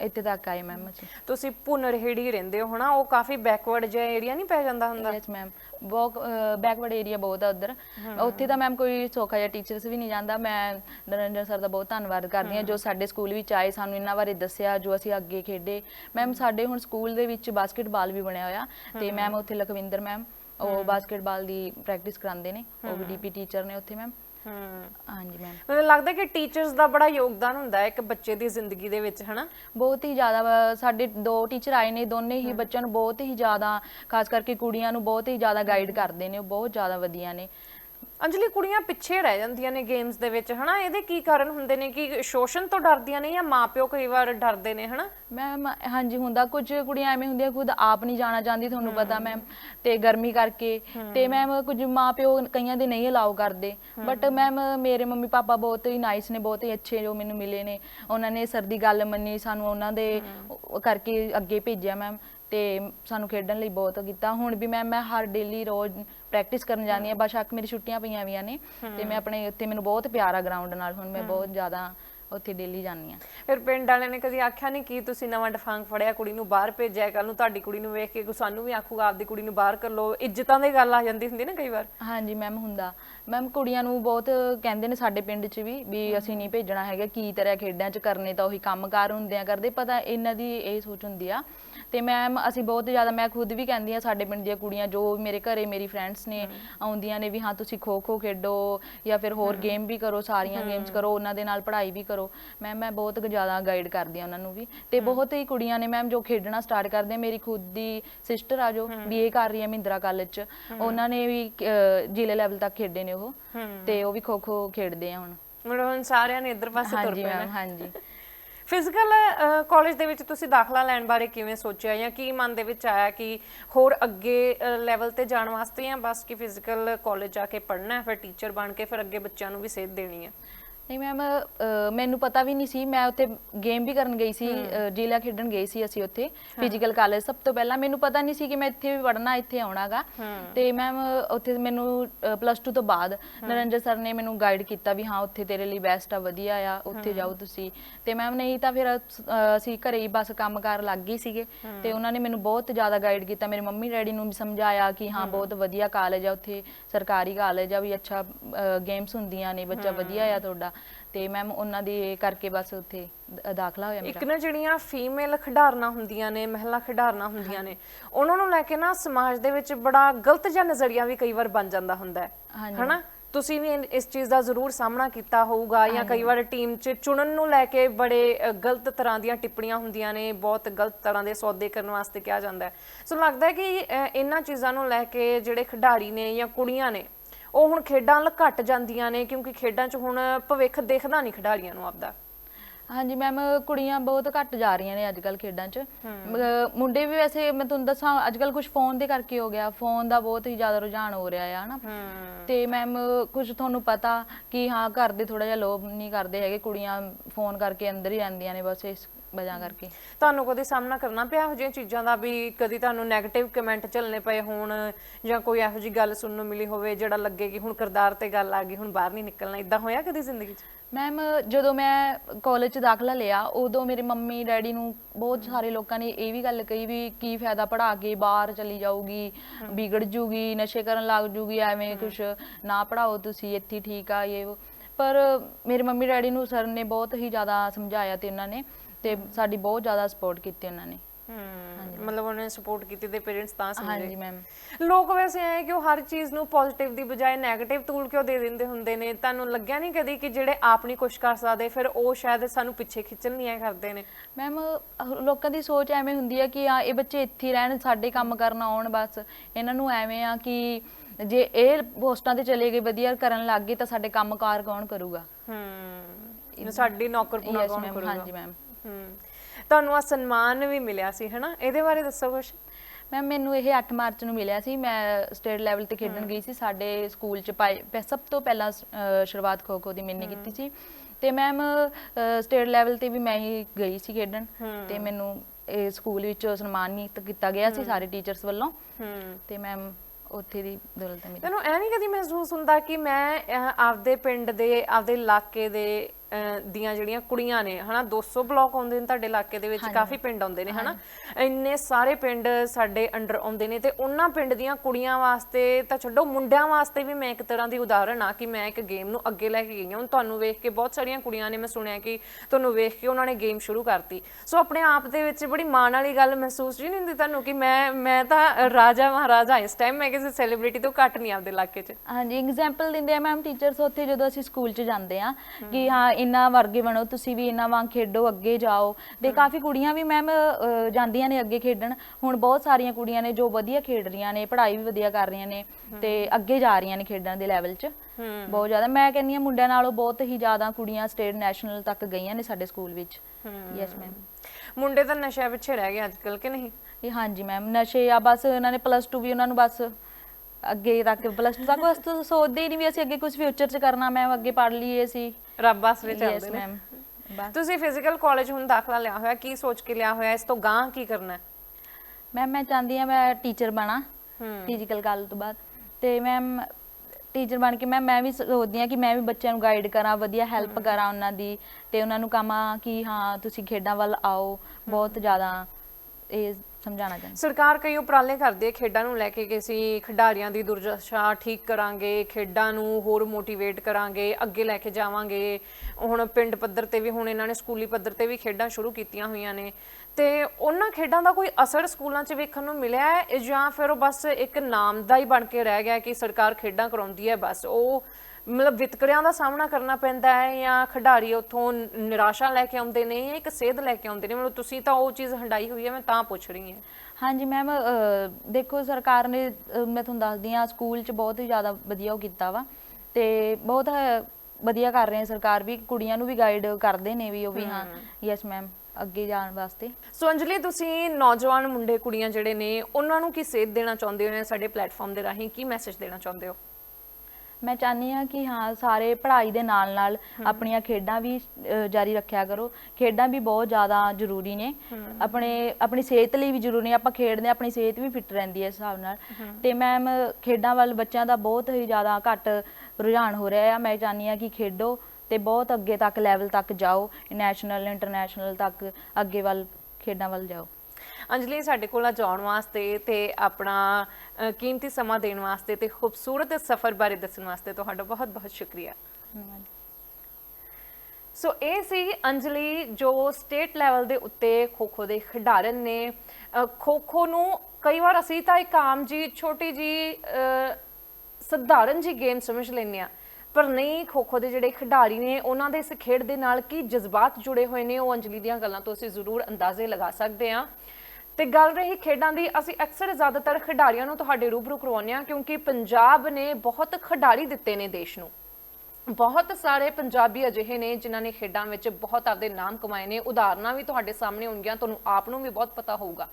ਇੱਥੇ ਤੱਕ ਆਏ ਮੈਮ ਅਸੀਂ। ਤੁਸੀਂ ਪੁਨਰਹੇੜੀ ਰਹਿੰਦੇ ਹੋ ਹਨਾ ਉਹ ਕਾਫੀ ਬੈਕਵਰਡ ਜਿਹਾ ਏਰੀਆ ਨਹੀਂ ਪੈ ਜਾਂਦਾ ਹੁੰਦਾ? ਯੈਸ ਮੈਮ ਬਹੁਤ ਬੈਕਵਰਡ ਏਰੀਆ ਬਹੁਤ ਆ ਉਧਰ। ਉੱਥੇ ਤਾਂ ਮੈਮ ਕੋਈ ਸੌਖਾ ਜਿਹਾ ਟੀਚਰਸ ਵੀ ਨਹੀਂ ਜਾਂਦਾ। ਮੈਂ ਨਰਿੰਦਰ ਸਰ ਦਾ ਬਹੁਤ ਧੰਨਵਾਦ ਕਰਦੀ ਹਾਂ ਜੋ ਸਾਡੇ ਸਕੂਲ ਵਿੱਚ ਆਏ ਸਾਨੂੰ ਇਹਨਾਂ ਬਾਰੇ ਦੱਸਿਆ ਜੋ ਅਸੀਂ ਅੱਗੇ ਖੇਡੇ। ਮੈਮ ਸਾਡੇ ਹੁਣ ਸਕੂਲ ਦੇ ਵਿੱਚ ਬਾਸਕਟਬਾਲ ਵੀ ਬਣਿਆ ਹੋਇਆ। ਤੇ ਮੈਮ ਉੱਥੇ ਲਖਵਿੰਦਰ ਮੈਮ ਉਹ ਬਾਸਕਟਬਾਲ ਦੀ ਪ੍ਰੈਕਟਿਸ ਕਰਾਉਂਦੇ ਨੇ। ਉਹ ਵੀ ਡੀਪੀ ਟੀਚਰ ਨੇ ਉੱਥੇ ਮੈਮ ਹੂੰ। ਹਾਂਜੀ ਮੈਮ ਮੈਨੂੰ ਲੱਗਦਾ ਕਿ ਟੀਚਰਸ ਦਾ ਬੜਾ ਯੋਗਦਾਨ ਹੁੰਦਾ ਹੈ ਇੱਕ ਬੱਚੇ ਦੀ ਜ਼ਿੰਦਗੀ ਦੇ ਵਿੱਚ ਹਨਾ? ਬਹੁਤ ਹੀ ਜ਼ਿਆਦਾ ਸਾਡੇ ਦੋ ਟੀਚਰ ਆਏ ਨੇ ਦੋਨੇ ਹੀ ਬੱਚਿਆਂ ਨੂੰ ਬਹੁਤ ਹੀ ਜ਼ਿਆਦਾ ਖਾਸ ਕਰਕੇ ਕੁੜੀਆਂ ਨੂੰ ਬਹੁਤ ਹੀ ਜ਼ਿਆਦਾ ਗਾਈਡ ਕਰਦੇ ਨੇ ਉਹ ਬਹੁਤ ਜ਼ਿਆਦਾ ਵਧੀਆ ਨੇ। ਅੰਜਲੀ ਕੁੜੀਆਂ ਪਿੱਛੇ ਰਹਿ ਜਾਂਦੀਆਂ ਨੇ ਗੇਮਸ ਦੇ ਵਿੱਚ ਹਨਾ? ਇਹਦੇ ਕੀ ਕਾਰਨ ਹੁੰਦੇ ਨੇ? ਕਿ ਸ਼ੋਸ਼ਣ ਤੋਂ ਡਰਦੀਆਂ ਨੇ ਜਾਂ ਮਾਪਿਓ ਕਈ ਵਾਰ ਡਰਦੇ ਨੇ ਹਨਾ? ਮੈਮ ਹਾਂਜੀ ਹੁੰਦਾ ਕੁਝ ਕੁੜੀਆਂ ਐਵੇਂ ਹੁੰਦੀਆਂ ਖੁਦ ਆਪ ਨਹੀਂ ਜਾਣਾ ਚਾਹੁੰਦੀ ਤੁਹਾਨੂੰ ਪਤਾ ਮੈਮ ਤੇ ਗਰਮੀ ਕਰਕੇ। ਤੇ ਮੈਮ ਕੁਝ ਮਾਪਿਓ ਕਈਆਂ ਦੇ ਨਹੀਂ ਅਲਾਉ ਕਰਦੇ। ਬਟ ਮੈਮ ਮੇਰੇ ਮੰਮੀ ਪਾਪਾ ਬਹੁਤ ਹੀ ਨਾਈਸ ਨੇ ਬਹੁਤ ਹੀ ਅੱਛੇ ਜੋ ਮੈਨੂੰ ਮਿਲੇ ਨੇ। ਉਹਨਾਂ ਨੇ ਸਰ ਦੀ ਗੱਲ ਮੰਨੀ ਸਾਨੂੰ ਉਹਨਾਂ ਦੇ ਕਰਕੇ ਅੱਗੇ ਭੇਜਿਆ ਮੈਮ ਤੇ ਸਾਨੂੰ ਖੇਡਣ ਲਈ ਬਹੁਤ ਕੀਤਾ। ਹੁਣ ਵੀ ਮੈਮ ਮੈਂ ਹਰ ਡੇਲੀ ਰੋਜ਼ ਪ੍ਰੈਕਟਿਸ ਕਰਨ ਜਾਂਦੀ ਹਾਂ ਬਸ਼ੱਕ ਮੇਰੀ ਛੁੱਟੀਆਂ ਪਈਆਂ ਵੀਆਂ ਨੇ ਤੇ ਮੈਂ ਆਪਣੇ ਉੱਤੇ ਮੈਨੂੰ ਬਹੁਤ ਪਿਆਰਾ ਗਰਾਊਂਡ ਨਾਲ ਹੁਣ ਮੈਂ ਬਹੁਤ ਜ਼ਿਆਦਾ ਉੱਥੇ ਡੇਲੀ ਜਾਂਦੀ ਹਾਂ। ਫਿਰ ਪਿੰਡ ਵਾਲਿਆਂ ਨੇ ਕਦੀ ਆਖਿਆ ਨਹੀਂ ਕਿ ਤੁਸੀਂ ਨਵਾਂ ਡਫਾਂਗ ਫੜਿਆ ਕੁੜੀ ਨੂੰ ਬਾਹਰ ਭੇਜਿਆ ਕੱਲ ਨੂੰ ਤੁਹਾਡੀ ਕੁੜੀ ਨੂੰ ਵੇਖ ਕੇ ਕੋਈ ਸਾਨੂੰ ਵੀ ਆਖੂਗਾ ਆਪਦੀ ਕੁੜੀ ਨੂੰ ਬਾਹਰ ਕਰ ਲਓ। ਇੱਜ਼ਤਾਂ ਦੀ ਗੱਲ ਆ ਜਾਂਦੀ ਹੁੰਦੀ ਨਾ ਕਈ ਵਾਰ। ਹਾਂਜੀ ਮੈਮ ਹੁੰਦਾ। ਮੈਮ ਕੁੜੀਆਂ ਨੂੰ ਬਹੁਤ ਕਹਿੰਦੇ ਨੇ ਸਾਡੇ ਪਿੰਡ 'ਚ ਵੀ ਵੀ ਅਸੀਂ ਨਹੀਂ ਭੇਜਣਾ ਹੈਗਾ ਕੀ ਤਰ੍ਹਾਂ ਖੇਡਾਂ 'ਚ ਕਰਨੇ ਤਾਂ ਉਹੀ ਕੰਮਕਾਰ ਹੁੰਦੇ ਆ ਕਰਦੇ ਪਤਾ ਇਹਨਾਂ ਦੀ ਇਹ ਸੋਚ ਹੁੰਦੀ ਆ। ਤੇ ਮੈਮ ਅਸੀਂ ਬਹੁਤ ਜ਼ਿਆਦਾ ਮੈਂ ਖੁਦ ਵੀ ਕਹਿੰਦੀ ਆ ਸਾਡੇ ਪਿੰਡ ਦੀਆਂ ਕੁੜੀਆਂ ਜੋ ਮੇਰੇ ਘਰੇ ਮੇਰੀ ਫਰੈਂਡਸ ਨੇ ਆਉਂਦੀਆਂ ਨੇ ਵੀ ਹਾਂ ਤੁਸੀਂ ਖੋ ਖੋ ਖੇਡੋ ਜਾਂ ਫਿਰ ਹੋਰ ਗੇਮ ਵੀ ਕਰੋ ਸਾਰੀਆਂ ਗੇਮਸ ਕਰੋ ਉਹਨਾਂ ਦੇ ਨਾਲ ਪੜ੍ਹਾਈ ਵੀ ਕਰੋ। ਮੈਮ ਮੈਂ ਬਹੁਤ ਜ਼ਿਆਦਾ ਗਾਈਡ ਕਰਦੀ ਆ ਉਹਨਾਂ ਨੂੰ ਵੀ। ਤੇ ਬਹੁਤ ਹੀ ਕੁੜੀਆਂ ਨੇ ਮੈਮ ਜੋ ਖੇਡਣਾ ਸਟਾਰਟ ਕਰਦੇ ਮੇਰੀ ਖੁਦ ਦੀ ਸਿਸਟਰ ਆ ਜੋ ਬੀਏ ਕਰ ਰਹੀ ਹੈ ਮਹਿੰਦਰਾ ਕਾਲਜ 'ਚ। ਉਹਨਾਂ ਨੇ ਵੀ ਜ਼ਿਲ੍ਹੇ ਲੈਵਲ ਤੱਕ ਖੇਡੇ ਨੇ ਉਹ। ਤੇ ਉਹ ਵੀ ਖੋ ਖੋ ਖੇਡਦੇ ਆ ਹੁਣ। ਮਤਲਬ ਹੁਣ ਸਾਰਿਆਂ ਨੇ ਇੱਧਰ ਪਾਸੇ ਤੁਰ ਪੈਣਾ ਮੈਮ ਹਾਂਜੀ। ਫਿਜ਼ੀਕਲ ਕਾਲਜ ਦੇ ਵਿੱਚ ਤੁਸੀਂ ਦਾਖਲਾ ਲੈਣ ਬਾਰੇ ਕਿਵੇਂ ਸੋਚਿਆ ਜਾਂ ਕੀ ਮਨ ਦੇ ਵਿੱਚ ਆਇਆ ਕਿ ਹੋਰ ਅੱਗੇ ਲੈਵਲ ਤੇ ਜਾਣ ਵਾਸਤੇ ਜਾਂ ਬਸ ਕਿ ਫਿਜ਼ੀਕਲ ਕਾਲਜ ਜਾ ਕੇ ਪੜ੍ਹਨਾ ਹੈ ਫਿਰ ਟੀਚਰ ਬਣ ਕੇ ਫਿਰ ਅੱਗੇ ਬੱਚਿਆਂ ਨੂੰ ਵੀ ਸੇਧ ਦੇਣੀ ਹੈ? ਨਹੀਂ ਮੈਮ ਮੈਨੂੰ ਪਤਾ ਵੀ ਨਹੀਂ ਸੀ ਮੈਂ ਉੱਥੇ ਗੇਮ ਵੀ ਕਰਨ ਗਈ ਸੀ ਜ਼ਿਲ੍ਹਾ ਖੇਡਣ ਗਈ ਸੀ ਅਸੀਂ ਉੱਥੇ ਫਿਜ਼ੀਕਲ ਕਾਲਜ ਸਭ ਤੋਂ ਪਹਿਲਾਂ ਮੈਨੂੰ ਪਤਾ ਨਹੀਂ ਸੀ ਕਿ ਮੈਂ ਇੱਥੇ ਵੀ ਪੜ੍ਹਨਾ ਇੱਥੇ ਆਉਣਾਗਾ। ਤੇ ਮੈਮ ਉੱਥੇ ਮੈਨੂੰ ਪਲੱਸ 2 ਤੋਂ ਬਾਅਦ ਨਰਿੰਦਰ ਸਰ ਨੇ ਮੈਨੂੰ ਗਾਈਡ ਕੀਤਾ ਵੀ ਹਾਂ ਉੱਥੇ ਤੇਰੇ ਲਈ ਬੈਸਟ ਆ ਵਧੀਆ ਆ ਉੱਥੇ ਜਾਓ ਤੁਸੀਂ। ਤੇ ਮੈਮ ਨਹੀਂ ਤਾਂ ਫਿਰ ਅਸੀਂ ਘਰੇ ਹੀ ਬਸ ਕੰਮਕਾਰ ਲੱਗ ਗਈ ਸੀਗੇ। ਤੇ ਉਹਨਾਂ ਨੇ ਮੈਨੂੰ ਬਹੁਤ ਜ਼ਿਆਦਾ ਗਾਈਡ ਕੀਤਾ ਮੇਰੇ ਮੰਮੀ ਡੈਡੀ ਨੂੰ ਵੀ ਸਮਝਾਇਆ ਕਿ ਹਾਂ ਬਹੁਤ ਵਧੀਆ ਕਾਲਜ ਆ ਉੱਥੇ ਸਰਕਾਰੀ ਕਾਲਜ ਆ ਵੀ ਅੱਛਾ ਗੇਮਸ ਹੁੰਦੀਆਂ ਨੇ ਬੱਚਾ ਵਧੀਆ ਆ ਤੁਹਾਡਾ। ਤੇ ਮੈਮ ਉਹਨਾਂ ਦੀ ਕਰਕੇ ਬਸ ਉੱਥੇ ਦ- ਦਾਖਲਾ ਹੋਇਆ ਮੇਰਾ। ਇੱਕ ਨਾ ਜਿਹੜੀਆਂ ਫੀਮੇਲ ਖਿਡਾਰਨਾਂ ਹੁੰਦੀਆਂ ਨੇ ਮਹਿਲਾ ਖਿਡਾਰਨਾਂ ਹੁੰਦੀਆਂ ਨੇ ਉਹਨਾਂ ਨੂੰ ਲੈ ਕੇ ਨਾ ਸਮਾਜ ਦੇ ਵਿੱਚ ਬੜਾ ਗਲਤ ਜਿਹਾ ਨਜ਼ਰੀਆ ਵੀ ਕਈ ਵਾਰ ਬਣ ਜਾਂਦਾ ਹੁੰਦਾ ਹੈ। ਹਾਂਜੀ। ਹਨਾ? ਤੁਸੀਂ ਵੀ ਇਨ- ਇਸ ਚੀਜ਼ ਦਾ ਜ਼ਰੂਰ ਸਾਹਮਣਾ ਕੀਤਾ ਹੋਊਗਾ ਜਾਂ ਕਈ ਵਾਰ ਟੀਮ 'ਚ ਚੁਣਨ ਨੂੰ ਲੈ ਕੇ ਬੜੇ ਅ, ਗਲਤ ਤਰ੍ਹਾਂ ਦੀਆਂ ਟਿੱਪਣੀਆਂ ਹੁੰਦੀਆਂ ਨੇ ਬਹੁਤ ਗਲਤ ਤਰ੍ਹਾਂ ਦੇ ਸੌਦੇ ਕਰਨ ਵਾਸਤੇ ਕਿਹਾ ਜਾਂਦਾ ਹੈ। ਸੋ ਲੱਗਦਾ ਹੈ ਕਿ ਅ, ਇਹਨਾਂ ਚੀਜ਼ਾਂ ਨੂੰ ਲੈ ਕੇ ਜਿਹੜੇ ਖਿਡਾਰੀ ਨੇ ਜਾਂ ਕੁੜੀਆਂ ਨੇ ਉਹ ਹੁਣ ਖੇਡਾਂ ਵੱਲ ਘਟ ਜਾਂਦੀਆਂ ਨੇ ਕਿਉਂਕਿ ਖੇਡਾਂ 'ਚ ਹੁਣ ਭਵਿੱਖ ਦਿਖਦਾ ਨਹੀਂ ਖਿਡਾਰੀਆਂ ਨੂੰ ਆਪਦਾ। ਹਾਂਜੀ ਮੈਮ ਕੁੜੀਆਂ ਬਹੁਤ ਘੱਟ ਜਾ ਰਹੀਆਂ ਨੇ ਅੱਜਕੱਲ ਖੇਡਾਂ 'ਚ। ਮੁੰਡੇ ਵੀ ਵੈਸੇ ਮੈਂ ਤੁਹਾਨੂੰ ਦੱਸਾਂ ਅੱਜਕੱਲ ਕੁਝ ਫੋਨ ਦੇ ਕਰਕੇ ਹੋ ਗਿਆ। ਫੋਨ ਦਾ ਬਹੁਤ ਹੀ ਜ਼ਿਆਦਾ ਰੁਝਾਨ ਹੋ ਰਿਹਾ ਹੈ ਹਨਾ। ਤੇ ਮੈਮ ਕੁਝ ਤੁਹਾਨੂੰ ਪਤਾ ਕਿ ਹਾਂ ਘਰ ਦੇ ਥੋੜਾ ਜਿਹਾ ਲੋਭ ਨਹੀਂ ਕਰਦੇ ਹੈਗੇ। ਕੁੜੀਆਂ ਫੋਨ ਕਰਕੇ ਅੰਦਰ ਹੀ ਰਹਿੰਦੀਆਂ ਨੇ ਬਸ ਇਸ ਵਜ੍ਹਾ ਕਰਕੇ। ਤੁਹਾਨੂੰ ਕਦੇ ਸਾਹਮਣਾ ਕਰਨਾ ਪਿਆ ਇਹੋ ਜਿਹੀਆਂ ਚੀਜ਼ਾਂ ਦਾ ਵੀ ਕਦੀ ਤੁਹਾਨੂੰ 네ਗੇਟਿਵ ਕਮੈਂਟ ਝੱਲਣੇ ਪਏ ਹੋਣ ਜਾਂ ਕੋਈ ਇਹੋ ਜਿਹੀ ਗੱਲ ਸੁਣਨ ਨੂੰ ਮਿਲੀ ਹੋਵੇ ਜਿਹੜਾ ਲੱਗੇ ਕਿ ਹੁਣ ਕਿਰਦਾਰ ਤੇ ਗੱਲ ਆ ਗਈ ਹੁਣ ਬਾਹਰ ਨਹੀਂ ਨਿਕਲਣਾ ਇਦਾਂ ਹੋਇਆ ਕਦੀ ਜ਼ਿੰਦਗੀ 'ਚ? ਮੈਮ ਜਦੋਂ ਮੈਂ ਕਾਲਜ 'ਚ ਦਾਖਲਾ ਲਿਆ ਉਦੋਂ ਮੇਰੇ ਮੰਮੀ ਡੈਡੀ ਨੂੰ ਬਹੁਤ ਸਾਰੇ ਲੋਕਾਂ ਨੇ ਇਹ ਵੀ ਗੱਲ ਕਹੀ ਵੀ ਕੀ ਫਾਇਦਾ ਪੜਾ ਕੇ ਬਾਹਰ ਚਲੀ ਜਾਊਗੀ ਵਿਗੜ ਜੂਗੀ ਨਸ਼ੇ ਕਰਨ ਲੱਗ ਜੂਗੀ ਐਵੇਂ ਕੁਝ ਨਾ ਪੜਾਓ ਤੁਸੀਂ ਇੱਥੇ ਠੀਕ ਆ ਇਹ। ਪਰ ਮੇਰੇ ਮੰਮੀ ਡੈਡੀ ਨੂੰ ਸਰ ਨੇ ਬਹੁਤ ਹੀ ਜ਼ਿਆਦਾ ਸਮਝਾਇਆ ਤੇ ਉਹਨਾਂ ਨੇ। ਤੇ ਸਾਡੀ ਬਹੁਤ ਜ਼ਿਆਦਾ ਸਪੋਰਟ ਕੀਤੀ ਉਹਨਾਂ ਨੇ। ਮਤਲਬ ਉਹਨੇ ਸਪੋਰਟ ਕੀਤੀ ਤੇ ਪੇਰੈਂਟਸ ਤਾਂ ਸਮਝੇ ਹਾਂਜੀ ਮੈਮ ਲੋਕ ਵੈਸੇ ਐ ਕਿ ਉਹ ਹਰ ਚੀਜ਼ ਨੂੰ ਪੋਜ਼ਿਟਿਵ ਦੀ ਬਜਾਏ 네ਗੇਟਿਵ ਤੂਲ ਕਿਉਂ ਦੇ ਦਿੰਦੇ ਹੁੰਦੇ ਨੇ? ਤੁਹਾਨੂੰ ਲੱਗਿਆ ਨਹੀਂ ਕਦੀ ਕਿ ਜਿਹੜੇ ਆਪ ਨਹੀਂ ਕੁਝ ਕਰ ਸਕਦੇ ਫਿਰ ਉਹ ਸ਼ਾਇਦ ਸਾਨੂੰ ਪਿੱਛੇ ਖਿੱਚਣ ਨਹੀਂ ਕਰਦੇ ਨੇ? ਮੈਮ ਲੋਕਾਂ ਦੀ ਸੋਚ ਐਵੇਂ ਹੁੰਦੀ ਹੈ ਕਿ ਆ ਇਹ ਬੱਚੇ ਇੱਥੇ ਹੀ ਰਹਿਣ ਸਾਡੇ ਕੰਮ ਕਰਨ ਆਉਣ ਬਸ। ਇਹਨਾਂ ਨੂੰ ਐਵੇਂ ਆ ਕਿ ਜੇ ਇਹ ਪੋਸਟਾਂ ਤੇ ਚਲੇ ਗਏ ਵਧੀਆ ਕਰਨ ਲੱਗ ਗਏ ਤਾਂ ਸਾਡੇ ਕੰਮਕਾਰ ਕੌਣ ਕਰੂਗਾ? ਹੂੰ ਸਾਡੀ ਨੌਕਰਪੂਣਾ ਕੌਣ ਕਰੂਗਾ? ਹਾਂਜੀ ਮੈਮ ਹੂੰ। ਤੁਹਾਨੂੰ ਆ ਸਨਮਾਨ ਵੀ ਮਿਲਿਆ ਸੀ ਹਨਾ? ਇਹਦੇ ਬਾਰੇ ਦੱਸੋ ਕੁਝ ਮੈਮ ਮੈਨੂੰ ਇਹ 8 ਮਾਰਚ ਨੂੰ ਮਿਲਿਆ ਸੀ। ਮੈਂ ਸਟੇਟ ਲੈਵਲ ਤੇ ਖੇਡਣ ਗਈ ਸੀ। ਸਾਡੇ ਸਕੂਲ ਚ ਪਾਈ- ਸਭ ਤੋਂ ਪਹਿਲਾਂ ਸ਼ੁਰੂਆਤ ਖੋ ਖੋ ਦੀ ਮੈਨੇ ਕੀਤੀ ਸੀ। ਤੇ ਮੈਮ ਸਟੇਟ ਲੈਵਲ ਤੇ ਵੀ ਮੈਂ ਹੀ ਗਈ ਸੀ ਖੇਡਣ। ਤੇ ਮੈਨੂੰ ਇਹ ਸਕੂਲ ਵਿੱਚ ਸਨਮਾਨਿਤ ਕੀਤਾ ਗਿਆ ਸੀ ਸਾਰੇ ਟੀਚਰਸ ਵੱਲੋਂ। ਹੂੰ। ਤੇ ਮੈਮ ਉੱਥੇ ਦੀ ਦੌਲਤ ਮਿਲੀ। ਤੈਨੂੰ ਐ ਨਹੀਂ ਕਦੀ ਮਹਿਸੂਸ ਹੁੰਦਾ ਕਿ ਮੈਂ ਅਹ, ਆਪਦੇ ਪਿੰਡ ਦੇ ਆਪਦੇ ਇਲਾਕੇ ਦੇ ਦੀਆਂ ਜਿਹੜੀਆਂ ਕੁੜੀਆਂ ਨੇ ਹਨਾ 200 ਬਲਾਕ ਆਉਂਦੇ ਨੇ ਤੁਹਾਡੇ ਇਲਾਕੇ ਦੇ ਵਿੱਚ ਕਾਫੀ ਪਿੰਡ ਆਉਂਦੇ ਨੇ ਹਨਾ? ਇੰਨੇ ਸਾਰੇ ਪਿੰਡ ਸਾਡੇ ਅੰਡਰ ਆਉਂਦੇ ਨੇ ਤੇ ਉਹਨਾਂ ਪਿੰਡ ਦੀਆਂ ਕੁੜੀਆਂ ਵਾਸਤੇ ਤਾਂ ਛੱਡੋ ਮੁੰਡਿਆਂ ਵਾਸਤੇ ਵੀ ਮੈਂ ਇੱਕ ਤਰ੍ਹਾਂ ਦੀ ਉਦਾਹਰਣ ਆ ਕਿ ਮੈਂ ਇੱਕ ਗੇਮ ਨੂੰ ਅੱਗੇ ਲੈ ਕੇ ਗਈ ਹਾਂ। ਹੁਣ ਤੁਹਾਨੂੰ ਵੇਖ ਕੇ ਬਹੁਤ ਸਾਰੀਆਂ ਕੁੜੀਆਂ ਨੇ ਮੈਂ ਸੁਣਿਆ ਕਿ ਤੁਹਾਨੂੰ ਵੇਖ ਕੇ ਉਹਨਾਂ ਨੇ ਗੇਮ ਸ਼ੁਰੂ ਕਰਤੀ। ਸੋ ਆਪਣੇ ਆਪ ਦੇ ਵਿੱਚ ਬੜੀ ਮਾਣ ਵਾਲੀ ਗੱਲ ਮਹਿਸੂਸ ਜੀ ਨਹੀਂ ਹੁੰਦੀ ਤੁਹਾਨੂੰ ਕਿ ਮੈਂ ਮੈਂ ਤਾਂ ਰਾਜਾ ਮਹਾਰਾਜਾ ਇਸ ਟਾਈਮ ਮੈਂ ਕਿਸੇ ਸੈਲੀਬ੍ਰਿਟੀ ਤੋਂ ਘੱਟ ਨਹੀਂ ਆਪਦੇ ਇਲਾਕੇ 'ਚ। ਹਾਂਜੀ ਐਗਜ਼ਾਮਪਲ ਦਿੰਦੇ ਆ ਮੈਮ ਟੀਚਰਸ ਉੱਥੇ ਜਦੋਂ ਅਸੀਂ ਸਕੂਲ 'ਚ ਜਾਂਦੇ ਆ ਕਿ ਹਾਂ ਇੰਨਾ ਵਰਗੇ ਬਣੋ ਤੁਸੀਂ ਵੀ ਇੰਨਾ ਵਾਂਗ ਖੇਡੋ ਅੱਗੇ ਜਾਓ। ਤੇ ਕਾਫੀ ਕੁੜੀਆਂ ਵੀ ਮੈਮ ਜਾਂਦੀਆਂ ਨੇ ਅੱਗੇ ਖੇਡਣ। ਹੁਣ ਬਹੁਤ ਸਾਰੀਆਂ ਕੁੜੀਆਂ ਨੇ ਜੋ ਵਧੀਆ ਖੇਡ ਰਹੀਆਂ ਨੇ ਪੜ੍ਹਾਈ ਵੀ ਵਧੀਆ ਕਰ ਰਹੀਆਂ ਨੇ ਤੇ ਅੱਗੇ ਜਾ ਰਹੀਆਂ ਨੇ ਖੇਡਣ ਦੇ ਲੈਵਲ 'ਚ। ਬਹੁਤ ਜ਼ਿਆਦਾ। ਮੈਂ ਕਹਿੰਨੀ ਆ ਮੁੰਡਿਆਂ ਨਾਲੋਂ ਬਹੁਤ ਹੀ ਜ਼ਿਆਦਾ ਕੁੜੀਆਂ ਸਟੇਟ ਨੈਸ਼ਨਲ ਤੱਕ ਗਈਆਂ ਨੇ ਸਾਡੇ ਸਕੂਲ ਵਿੱਚ। ਯੈਸ ਮੈਮ ਮੁੰਡੇ ਤਾਂ ਨਸ਼ਿਆਂ ਪਿੱਛੇ ਰਹਿ ਗਏ ਅੱਜ ਕੱਲ ਕਿ ਨਹੀਂ? ਇਹ ਹਾਂਜੀ ਮੈਮ ਨਸ਼ੇ ਆ ਬਸ ਇਹਨਾਂ ਨੇ ਪਲੱਸ 2 ਵੀ ਉਹਨਾਂ ਨੂੰ ਬਸ ਅੱਗੇ ਤੱਕ ਪਲੱਸ 2 ਤੱਕ ਬਸ ਤੋਂ ਸੋਚਦੇ ਹੀ ਨਹੀਂ ਵੀ ਅਸੀਂ ਅੱਗੇ ਕੁਝ ਫਿਊਚਰ 'ਚ ਕਰਨਾ ਮੈਮ ਅੱਗੇ ਪੜ੍ਹ ਲਈਏ ਅਸੀਂ। ਰੱਬ ਆਸਰੇ ਚੱਲਦੇ ਨੇ। ਤੁਸੀਂ ਫਿਜ਼ੀਕਲ ਕਾਲਜ ਹੁਣ ਦਾਖਲਾ ਲਿਆ ਹੋਇਆ ਕੀ ਸੋਚ ਕੇ ਲਿਆ ਹੋਇਆ ਇਸ ਤੋਂ ਗਾਂ ਕੀ ਕਰਨਾ? ਹੈ ਮੈਮ ਮੈਂ ਚਾਹੁੰਦੀ ਆ ਮੈਂ ਟੀਚਰ ਬਣਾ ਫਿਜ਼ੀਕਲ ਕਾਲ ਤੋਂ ਬਾਅਦ। ਤੇ ਮੈਮ ਟੀਚਰ ਬਣ ਕੇ ਮੈਂ ਮੈਂ ਵੀ ਸੋਚਦੀ ਆ ਕਿ ਮੈਂ ਵੀ ਬੱਚਿਆਂ ਨੂੰ ਗਾਈਡ ਕਰਾਂ ਵਧੀਆ ਹੈਲਪ ਕਰਾਂ ਉਹਨਾਂ ਦੀ। ਤੇ ਉਹਨਾਂ ਨੂੰ ਕਹਾਂ ਕਿ ਹਾਂ ਤੁਸੀਂ ਖੇਡਾਂ ਵੱਲ ਆਓ ਬਹੁਤ ਜ਼ਿਆਦਾ ਇਹ ਸਮਝਾਉਣਾ ਚਾਹੁੰਦੀ ਸਰਕਾਰ ਕਈ ਉਪਰਾਲੇ ਕਰਦੀ ਹੈ, ਖੇਡਾਂ ਨੂੰ ਲੈ ਕੇ ਕਿ ਅਸੀਂ ਖਿਡਾਰੀਆਂ ਦੀ ਦੁਰਦਸ਼ਾ ਠੀਕ ਕਰਾਂਗੇ, ਖੇਡਾਂ ਨੂੰ ਹੋਰ ਮੋਟੀਵੇਟ ਕਰਾਂਗੇ, ਅੱਗੇ ਲੈ ਕੇ ਜਾਵਾਂਗੇ। ਹੁਣ ਪਿੰਡ ਪੱਧਰ ਤੇ ਵੀ, ਹੁਣ ਇਹਨਾਂ ਨੇ ਸਕੂਲੀ ਪੱਧਰ ਤੇ ਵੀ ਖੇਡਾਂ ਸ਼ੁਰੂ ਕੀਤੀਆਂ ਹੋਈਆਂ ਨੇ। ਤੇ ਉਹਨਾਂ ਖੇਡਾਂ ਦਾ ਕੋਈ ਅਸਰ ਸਕੂਲਾਂ 'ਚ ਵੇਖਣ ਨੂੰ ਮਿਲਿਆ ਹੈ? ਜਾਂ ਫਿਰ ਉਹ ਬਸ ਇੱਕ ਨਾਮ ਦਾ ਹੀ ਬਣ ਕੇ ਰਹਿ ਗਿਆ ਕਿ ਸਰਕਾਰ ਖੇਡਾਂ ਕਰਾਉਂਦੀ ਹੈ ਬਸ? ਉਹ ਮਤਲਬ ਵਿਤਕਰਿਆਂ ਦਾ ਸਾਹਮਣਾ ਕਰਨਾ ਪੈਂਦਾ ਹੈ ਜਾਂ ਖਿਡਾਰੀ ਉੱਥੋਂ ਨਿਰਾਸ਼ਾ ਲੈ ਕੇ ਆਉਂਦੇ ਨੇ ਜਾਂ ਇੱਕ ਸੇਧ ਲੈ ਕੇ ਆਉਂਦੇ ਨੇ? ਮਤਲਬ ਤੁਸੀਂ ਤਾਂ ਉਹ ਚੀਜ਼ ਹੰਡਾਈ ਹੋਈ ਹੈ ਮੈਂ ਤਾਂ ਪੁੱਛ ਰਹੀ ਹਾਂ। ਹਾਂਜੀ ਮੈਮ ਦੇਖੋ ਸਰਕਾਰ ਨੇ ਅਹ, ਮੈਂ ਤੁਹਾਨੂੰ ਦੱਸਦੀ ਆ ਸਕੂਲ 'ਚ ਬਹੁਤ ਹੀ ਜ਼ਿਆਦਾ ਵਧੀਆ ਉਹ ਕੀਤਾ ਵਾ ਤੇ ਬਹੁਤ ਅਹ, ਵਧੀਆ ਕਰ ਰਹੇ ਆ ਸਰਕਾਰ ਵੀ ਕੁੜੀਆਂ ਨੂੰ ਵੀ ਗਾਈਡ ਕਰਦੇ ਨੇ ਵੀ ਉਹ ਵੀ ਹਾਂ। ਯੈਸ ਮੈਮ ਅੱਗੇ ਜਾਣ ਵਾਸਤੇ। ਸੋ ਅੰਜਲੀ ਤੁਸੀਂ ਨੌਜਵਾਨ ਮੁੰਡੇ ਕੁੜੀਆਂ ਜਿਹੜੇ ਨੇ ਉਹਨਾਂ ਨੂੰ ਕੀ ਸੇਧ ਦੇਣਾ ਚਾਹੁੰਦੇ ਹੋ ਸਾਡੇ ਪਲੇਟਫਾਰਮ ਦੇ ਰਾਹੀਂ ਕੀ ਮੈਸੇਜ ਦੇਣਾ ਚਾਹੁੰਦੇ ਹੋ? ਮੈਂ ਚਾਹੁੰਦੀ ਹਾਂ ਕਿ ਹਾਂ ਸਾਰੇ ਪੜ੍ਹਾਈ ਦੇ ਨਾਲ ਨਾਲ ਆਪਣੀਆਂ ਖੇਡਾਂ ਵੀ ਜਾਰੀ ਰੱਖਿਆ ਕਰੋ। ਖੇਡਾਂ ਵੀ ਬਹੁਤ ਜ਼ਿਆਦਾ ਜ਼ਰੂਰੀ ਨੇ। ਆਪਣੇ ਆਪਣੀ ਸਿਹਤ ਲਈ ਵੀ ਜ਼ਰੂਰੀ ਨੇ। ਆਪਾਂ ਖੇਡਦੇ ਹਾਂ, ਆਪਣੀ ਸਿਹਤ ਵੀ ਫਿੱਟ ਰਹਿੰਦੀ ਹੈ ਇਸ ਹਿਸਾਬ ਨਾਲ। ਤੇ ਮੈਮ ਖੇਡਾਂ ਵੱਲ ਬੱਚਿਆਂ ਦਾ ਬਹੁਤ ਹੀ ਜ਼ਿਆਦਾ ਘੱਟ ਰੁਝਾਨ ਹੋ ਰਿਹਾ ਆ। ਮੈਂ ਚਾਹੁੰਦੀ ਹਾਂ ਕਿ ਖੇਡੋ। ਤੇ ਬਹੁਤ ਅੱਗੇ ਤੱਕ ਲੈਵਲ ਤੱਕ ਜਾਓ ਨੈਸ਼ਨਲ ਇੰਟਰਨੈਸ਼ਨਲ ਤੱਕ ਅੱਗੇ ਵੱਲ ਖੇਡਾਂ ਵੱਲ ਜਾਓ। ਅੰਜਲੀ ਸਾਡੇ ਕੋਲ ਅੱਜ ਆਉਣ ਵਾਸਤੇ ਤੇ ਆਪਣਾ ਕੀਮਤੀ ਸਮਾਂ ਦੇਣ ਵਾਸਤੇ ਤੇ ਖੂਬਸੂਰਤ ਸਫ਼ਰ ਬਾਰੇ ਦੱਸਣ ਵਾਸਤੇ ਤੁਹਾਡਾ ਬਹੁਤ ਬਹੁਤ ਸ਼ੁਕਰੀਆ ਸੋ ਇਹ ਸੀ ਅੰਜਲੀ ਜੋ ਸਟੇਟ ਲੈਵਲ ਦੇ ਉੱਤੇ ਖੋ-ਖੋ ਦੇ ਖਿਡਾਰਨ ਨੇ। ਅ, ਖੋ-ਖੋ ਨੂੰ ਕਈ ਵਾਰ ਅਸੀਂ ਤਾਂ ਇੱਕ ਆਮ ਜੀ ਛੋਟੀ ਜੀ ਸਧਾਰਨ ਜੀ ਗੇਮ ਸਮਝ ਲੈਂਦੇ ਆ ਪਰ ਨਹੀਂ, ਖੋ-ਖੋ ਦੇ ਜਿਹੜੇ ਖਿਡਾਰੀ ਨੇ, ਉਹਨਾਂ ਦੇ ਇਸ ਖੇਡ ਦੇ ਨਾਲ ਕੀ ਜਜ਼ਬਾਤ ਜੁੜੇ ਹੋਏ ਨੇ, ਉਹ ਅੰਜਲੀ ਦੀਆਂ ਗੱਲਾਂ ਤੋਂ ਅਸੀਂ ਜ਼ਰੂਰ ਅੰਦਾਜ਼ੇ ਲਗਾ ਸਕਦੇ ਹਾਂ। ਤੇ ਗੱਲ ਰਹੀ ਖੇਡਾਂ ਦੀ, ਅਸੀਂ ਅਕਸਰ ਜ਼ਿਆਦਾਤਰ ਖਿਡਾਰੀਆਂ ਨੂੰ ਤੁਹਾਡੇ ਰੂਬਰੂ ਕਰਵਾਉਂਦੇ ਹਾਂ, ਕਿਉਂਕਿ ਪੰਜਾਬ ਨੇ ਬਹੁਤ ਖਿਡਾਰੀ ਦਿੱਤੇ ਨੇ ਦੇਸ਼ ਨੂੰ। ਬਹੁਤ ਸਾਰੇ ਪੰਜਾਬੀ ਅਜਿਹੇ ਨੇ, ਜਿਨ੍ਹਾਂ ਨੇ ਖੇਡਾਂ ਵਿੱਚ ਬਹੁਤ ਆਪਦੇ ਨਾਮ ਕਮਾਏ ਨੇ। ਉਦਾਹਰਨਾਂ ਵੀ ਤੁਹਾਡੇ ਸਾਹਮਣੇ ਹੋਣਗੀਆਂ, ਤੁਹਾਨੂੰ ਆਪ ਨੂੰ ਵੀ ਬਹੁਤ ਪਤਾ ਹੋਊਗਾ।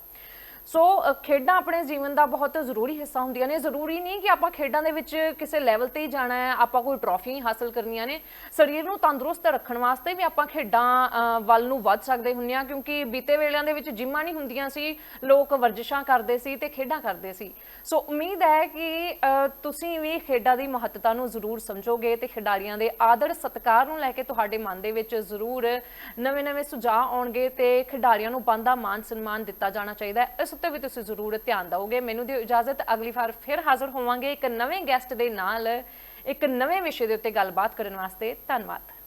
ਸੋ ਖੇਡਾਂ ਆਪਣੇ ਜੀਵਨ ਦਾ ਬਹੁਤ ਜ਼ਰੂਰੀ ਹਿੱਸਾ ਹੁੰਦੀਆਂ ਨੇ। ਜ਼ਰੂਰੀ ਨਹੀਂ ਕਿ ਆਪਾਂ ਖੇਡਾਂ ਦੇ ਵਿੱਚ ਕਿਸੇ ਲੈਵਲ ਤੇ ਹੀ ਜਾਣਾ ਹੈ, ਆਪਾਂ ਕੋਈ ਟਰੋਫੀਆਂ ਹੀ ਹਾਸਲ ਕਰਨੀਆਂ ਨੇ। ਸਰੀਰ ਨੂੰ ਤੰਦਰੁਸਤ ਰੱਖਣ ਵਾਸਤੇ ਵੀ ਆਪਾਂ ਖੇਡਾਂ ਵੱਲ ਨੂੰ ਵੱਧ ਸਕਦੇ ਹੁੰਨੇ ਆ ਕਿਉਂਕਿ ਬੀਤੇ ਵੇਲਿਆਂ ਦੇ ਵਿੱਚ ਜਿੰਮਾਂ ਨਹੀਂ ਹੁੰਦੀਆਂ ਸੀ, ਲੋਕ ਵਰਜਿਸ਼ਾਂ ਕਰਦੇ ਸੀ ਤੇ ਖੇਡਾਂ ਕਰਦੇ ਸੀ। ਸੋ ਉਮੀਦ ਹੈ ਕਿ ਤੁਸੀਂ ਵੀ ਖੇਡਾਂ ਦੀ ਮਹੱਤਤਾ ਨੂੰ ਜ਼ਰੂਰ ਸਮਝੋਗੇ ਤੇ ਖਿਡਾਰੀਆਂ ਦੇ ਆਦਰ ਸਤਿਕਾਰ ਨੂੰ ਲੈ ਕੇ ਤੁਹਾਡੇ ਮਨ ਦੇ ਵਿੱਚ ਜ਼ਰੂਰ ਨਵੇਂ-ਨਵੇਂ ਸੁਝਾਅ ਆਉਣਗੇ ਤੇ ਖਿਡਾਰੀਆਂ ਨੂੰ ਬੰਦਾ ਮਾਨ ਸਨਮਾਨ ਦਿੱਤਾ ਜਾਣਾ ਚਾਹੀਦਾ ਹੈ। ਇਸ ਉੱਤੇ ਵੀ ਤੁਸੀਂ ਜ਼ਰੂਰ ਧਿਆਨ ਦਿਓਗੇ। ਮੈਨੂੰ ਦਿਓ ਇਜਾਜ਼ਤ, ਅਗਲੀ ਵਾਰ ਫਿਰ ਹਾਜ਼ਰ ਹੋਵਾਂਗੇ ਇੱਕ ਨਵੇਂ ਗੈਸਟ ਦੇ ਨਾਲ, ਇੱਕ ਨਵੇਂ ਵਿਸ਼ੇ ਦੇ ਉੱਤੇ ਗੱਲਬਾਤ ਕਰਨ ਵਾਸਤੇ। ਧੰਨਵਾਦ।